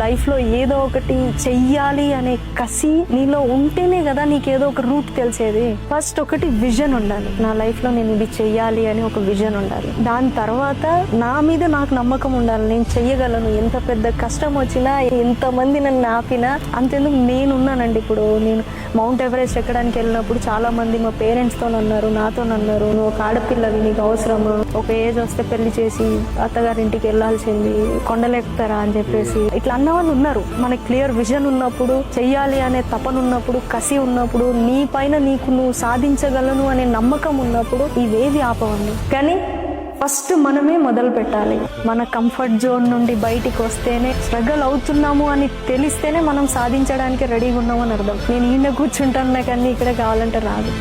లైఫ్లో ఏదో ఒకటి చెయ్యాలి అనే కసి నీలో ఉంటేనే కదా నీకు ఏదో ఒక రూట్ తెలిసేది. ఫస్ట్ ఒకటి విజన్ ఉండాలి. నా లైఫ్లో నేను ఇది చెయ్యాలి అని ఒక విజన్ ఉండాలి. దాని తర్వాత నా మీద నాకు నమ్మకం ఉండాలి. నేను చెయ్యగలను. ఎంత పెద్ద కష్టం వచ్చినా ఎంత మంది నన్ను ఆపినా అంతెందుకు నేను ఉన్నానండి ఇప్పుడు. నేను మౌంట్ ఎవరెస్ట్ ఎక్కడానికి వెళ్ళినప్పుడు చాలా మంది మా పేరెంట్స్తో అన్నారు నాతో అన్నారు నువ్వు ఒక ఆడపిల్లవి నీకు అవసరమా ఒక ఏజ్ వస్తే పెళ్ళి చేసి అత్తగారింటికి వెళ్ళాల్సింది. కొండలెక్కుతారా అని చెప్పేసి. ఇట్లా అన్న వాళ్ళు ఉన్నారు. మనకి క్లియర్ విజన్ ఉన్నప్పుడు చెయ్యాలి అనే తపన ఉన్నప్పుడు కసి ఉన్నప్పుడు నీ పైన నీకు నువ్వు సాధించగలను అనే నమ్మకం ఉన్నప్పుడు ఇవేవి ఆపవండి. కానీ ఫస్ట్ మనమే మొదలు పెట్టాలి. మన కంఫర్ట్ జోన్ నుండి బయటికి వస్తేనే స్ట్రగల్ అవుతున్నాము అని తెలిస్తేనే మనం సాధించడానికి రెడీగా ఉన్నామని అర్థం. నేను ఈయన కూర్చుంటాను కానీ ఇక్కడ కావాలంటే రాదు.